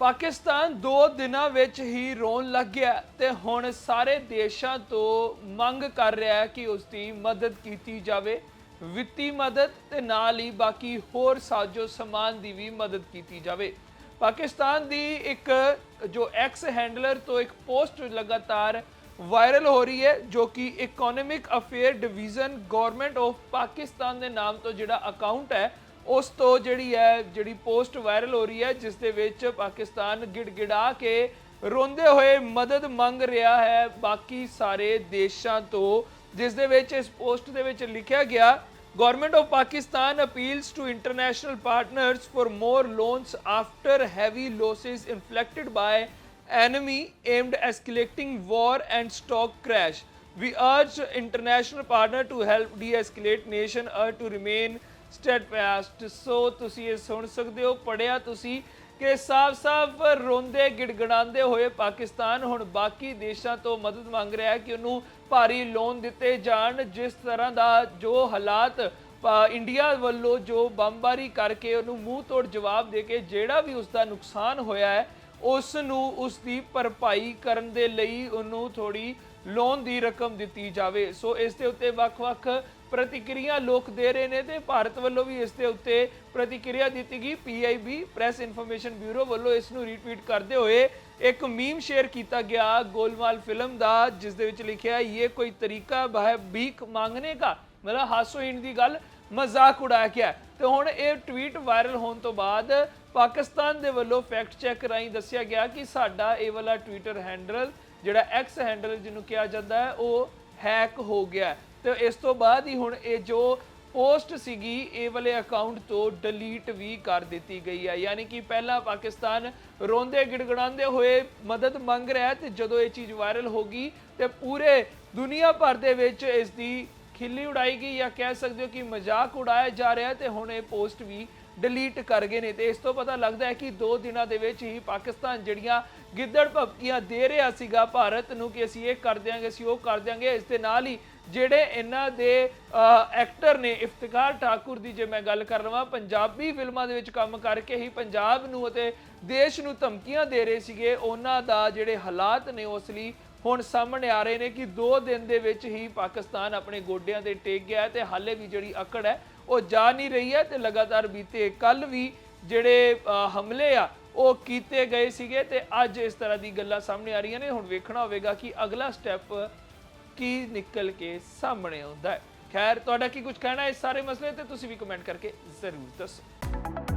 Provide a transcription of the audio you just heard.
ਪਾਕਿਸਤਾਨ 2 ਦਿਨਾਂ ਵਿੱਚ ਹੀ ਰੋਣ ਲੱਗ ਗਿਆ ਤੇ ਹੁਣ ਸਾਰੇ ਦੇਸ਼ਾਂ ਤੋਂ ਮੰਗ ਕਰ ਰਿਹਾ ਹੈ ਕਿ ਉਸ ਦੀ ਮਦਦ ਕੀਤੀ ਜਾਵੇ, ਵਿੱਤੀ ਮਦਦ ਤੇ ਨਾਲ ਹੀ ਬਾਕੀ ਹੋਰ ਸਾਜੋ ਸਮਾਨ ਦੀ ਵੀ ਮਦਦ ਕੀਤੀ ਜਾਵੇ। ਪਾਕਿਸਤਾਨ ਦੀ ਇੱਕ ਜੋ ਐਕਸ ਹੈਂਡਲਰ ਤੋਂ ਇੱਕ ਪੋਸਟ ਲਗਾਤਾਰ ਵਾਇਰਲ ਹੋ ਰਹੀ ਹੈ, ਜੋ ਕਿ economic affair division government of Pakistan ਦੇ ਨਾਮ ਤੋਂ ਜਿਹੜਾ ਅਕਾਊਂਟ ਹੈ ਉਸ ਤੋਂ ਜਿਹੜੀ ਹੈ ਜਿਹੜੀ ਪੋਸਟ ਵਾਇਰਲ ਹੋ ਰਹੀ ਹੈ ਜਿਸ ਦੇ ਵਿੱਚ ਪਾਕਿਸਤਾਨ ਗਿੜਗਿੜਾ ਕੇ ਰੋਂਦੇ ਹੋਏ ਮਦਦ ਮੰਗ ਰਿਹਾ ਹੈ ਬਾਕੀ ਸਾਰੇ ਦੇਸ਼ਾਂ ਤੋਂ ਜਿਸ ਦੇ ਵਿੱਚ ਇਸ ਪੋਸਟ ਦੇ ਵਿੱਚ ਲਿਖਿਆ ਗਿਆ government of Pakistan appeals to international partners for more loans after heavy losses inflicted by enemy aimed at escalating war and stock crash we urge international partner to help de-escalate nation urge to remain steadfast. So ਤੁਸੀਂ ਇਹ ਸੁਣ ਸਕਦੇ ਹੋ ਪੜਿਆ ਤੁਸੀਂ ਕਿ ਸਾਫ਼-ਸਾਫ਼ ਰੋਂਦੇ, ਗਿੜਗੜਾਉਂਦੇ ਹੋਏ ਪਾਕਿਸਤਾਨ ਹੁਣ ਬਾਕੀ ਦੇਸ਼ਾਂ ਤੋਂ ਮਦਦ ਮੰਗ ਰਿਹਾ ਹੈ ਕਿ ਉਹਨੂੰ ਭਾਰੀ ਲੋਨ ਦਿੱਤੇ ਜਾਣ, ਜਿਸ ਤਰ੍ਹਾਂ ਦਾ ਜੋ ਹਾਲਾਤ ਇੰਡੀਆ ਵੱਲੋਂ ਜੋ ਬੰਬਾਰੀ ਕਰਕੇ ਉਹਨੂੰ ਮੂੰਹ ਤੋੜ ਜਵਾਬ ਦੇ ਕੇ ਜਿਹੜਾ ਵੀ ਉਸ ਦਾ ਨੁਕਸਾਨ ਹੋਇਆ ਹੈ ਉਸ ਨੂੰ ਉਸ ਦੀ ਭਰਪਾਈ ਕਰਨ ਦੇ ਲਈ ਉਹਨੂੰ ਥੋੜੀ ਲੋਨ ਦੀ ਰਕਮ ਦਿੱਤੀ ਜਾਵੇ ਸੋ ਇਸ ਦੇ ਉੱਤੇ ਵੱਖ-ਵੱਖ ਪ੍ਰਤੀਕਿਰਿਆ ਲੋਕ ਦੇ ਰਹੇ ਨੇ ਤੇ ਭਾਰਤ ਵੱਲੋਂ ਵੀ ਇਸ ਦੇ ਉੱਤੇ ਪ੍ਰਤੀਕਿਰਿਆ ਦਿੱਤੀ ਗਈ। ਪੀਆਈਬੀ ਪ੍ਰੈਸ ਇਨਫੋਰਮੇਸ਼ਨ ਬਿਊਰੋ ਵੱਲੋਂ ਇਸ ਨੂੰ ਰੀਟਵੀਟ ਕਰਦੇ ਹੋਏ ਇੱਕ ਮੀਮ ਸ਼ੇਅਰ ਕੀਤਾ ਗਿਆ ਗੋਲਮਾਲ ਫਿਲਮ ਦਾ, ਜਿਸ ਦੇ ਵਿੱਚ ਲਿਖਿਆ ਹੈ, ਇਹ ਕੋਈ ਤਰੀਕਾ ਹੈ, ਭੀਖ ਮੰਗਨੇ ਦਾ? ਮਤਲਬ ਹਾਸੋਹੀਣ ਦੀ ਗੱਲ, ਮਜ਼ਾਕ ਉਡਾਇਆ ਗਿਆ ਤੇ ਹੁਣ ਇਹ ਟਵੀਟ ਵਾਇਰਲ ਹੋਣ ਤੋਂ ਬਾਅਦ ਪਾਕਿਸਤਾਨ ਦੇ ਵੱਲੋਂ ਫੈਕਟ ਚੈੱਕ ਰਾਹੀਂ ਦੱਸਿਆ ਗਿਆ ਕਿ ਸਾਡਾ ਇਹ ਵਾਲਾ ਟਵਿੱਟਰ ਹੈਂਡਲ ਜਿਹੜਾ ਐਕਸ ਹੈਂਡਲ ਜਿਹਨੂੰ ਕਿਹਾ ਜਾਂਦਾ ਹੈ, ਉਹ ਹੈਕ ਹੋ ਗਿਆ ਤੇ ਇਸ ਤੋਂ ਬਾਅਦ ਹੀ ਹੁਣ ਇਹ ਜੋ ਪੋਸਟ ਸੀਗੀ, ਇਹ ਵਾਲੇ ਅਕਾਊਂਟ ਤੋਂ ਡਿਲੀਟ ਵੀ ਕਰ ਦਿੱਤੀ ਗਈ ਹੈ ਯਾਨੀ ਕਿ ਪਹਿਲਾਂ ਪਾਕਿਸਤਾਨ ਰੋਂਦੇ ਗਿੜਗੜਾਉਂਦੇ ਹੋਏ ਮਦਦ ਮੰਗ ਰਿਹਾ ਹੈ ਤੇ ਜਦੋਂ ਇਹ ਚੀਜ਼ ਵਾਇਰਲ ਹੋ ਗਈ ਤੇ ਪੂਰੇ ਦੁਨੀਆ ਭਰ ਦੇ ਵਿੱਚ ਇਸ ਦੀ ਖਿੱਲੀ ਉਡਾਈ ਗਈ ਜਾਂ ਕਹਿ ਸਕਦੇ ਹੋ ਕਿ ਮਜ਼ਾਕ ਉਡਾਇਆ ਜਾ ਰਿਹਾ ਹੈ ਤੇ ਹੁਣ ਇਹ ਪੋਸਟ ਵੀ ਡਿਲੀਟ ਕਰ ਗਏ ਨੇ ਤੇ ਇਸ ਤੋਂ ਪਤਾ ਲੱਗਦਾ ਹੈ ਕਿ 2 ਦਿਨਾਂ ਦੇ ਵਿੱਚ ਹੀ ਪਾਕਿਸਤਾਨ ਜਿਹੜੀਆਂ ਗਿੱਦੜ ਭਪਕੀਆਂ ਦੇ ਰਿਹਾ ਸੀਗਾ, ਭਾਰਤ ਨੂੰ ਕਿ ਅਸੀਂ ਇਹ ਕਰ ਦਿਆਂਗੇ, ਅਸੀਂ ਉਹ ਕਰ ਦਿਆਂਗੇ। ਇਸ ਦੇ ਨਾਲ ਹੀ ਜਿਹੜੇ ਇਹਨਾਂ ਦੇ ਐਕਟਰ ਨੇ ਇਫਤਿਖਾਰ ਠਾਕੁਰ ਦੀ ਜੇ ਮੈਂ ਗੱਲ ਕਰ ਲਵਾਂ, ਪੰਜਾਬੀ ਫਿਲਮਾਂ ਦੇ ਵਿੱਚ ਕੰਮ ਕਰਕੇ ਹੀ ਪੰਜਾਬ ਨੂੰ ਅਤੇ ਦੇਸ਼ ਨੂੰ ਧਮਕੀਆਂ ਦੇ ਰਹੇ ਸੀਗੇ। ਉਹਨਾਂ ਦਾ ਜਿਹੜੇ ਹਾਲਾਤ ਨੇ ਉਸ ਲਈ ਹੁਣ ਸਾਹਮਣੇ ਆ ਰਹੇ ਨੇ ਕਿ 2 ਦਿਨ ਦੇ ਵਿੱਚ ਹੀ ਪਾਕਿਸਤਾਨ ਆਪਣੇ ਗੋਡਿਆਂ ਤੇ ਟੇਕ ਗਿਆ ਹੈ ਤੇ ਹਾਲੇ ਵੀ ਜਿਹੜੀ ਅਕੜ ਹੈ ਉਹ ਜਾ ਨਹੀਂ ਰਹੀ ਹੈ ਤੇ ਲਗਾਤਾਰ ਬੀਤੇ ਕੱਲ ਵੀ ਜਿਹੜੇ ਹਮਲੇ ਆ, ਉਹ ਕੀਤੇ ਗਏ ਸੀਗੇ ਤੇ ਅੱਜ ਇਸ ਤਰ੍ਹਾਂ ਦੀ ਗੱਲਾਂ ਸਾਹਮਣੇ ਆ ਰਹੀਆਂ ਨੇ। ਹੁਣ ਵੇਖਣਾ ਹੋਵੇਗਾ ਕਿ ਅਗਲਾ ਸਟੈਪ ਕੀ ਨਿਕਲ ਕੇ ਸਾਹਮਣੇ ਆਉਂਦਾ ਹੈ। ਖੈਰ, ਤੁਹਾਡਾ ਕੀ ਕੁਝ ਕਹਿਣਾ ਹੈ ਇਸ ਸਾਰੇ ਮਸਲੇ ਤੇ ਤੁਸੀਂ ਵੀ ਕਮੈਂਟ ਕਰਕੇ ਜ਼ਰੂਰ ਦੱਸੋ।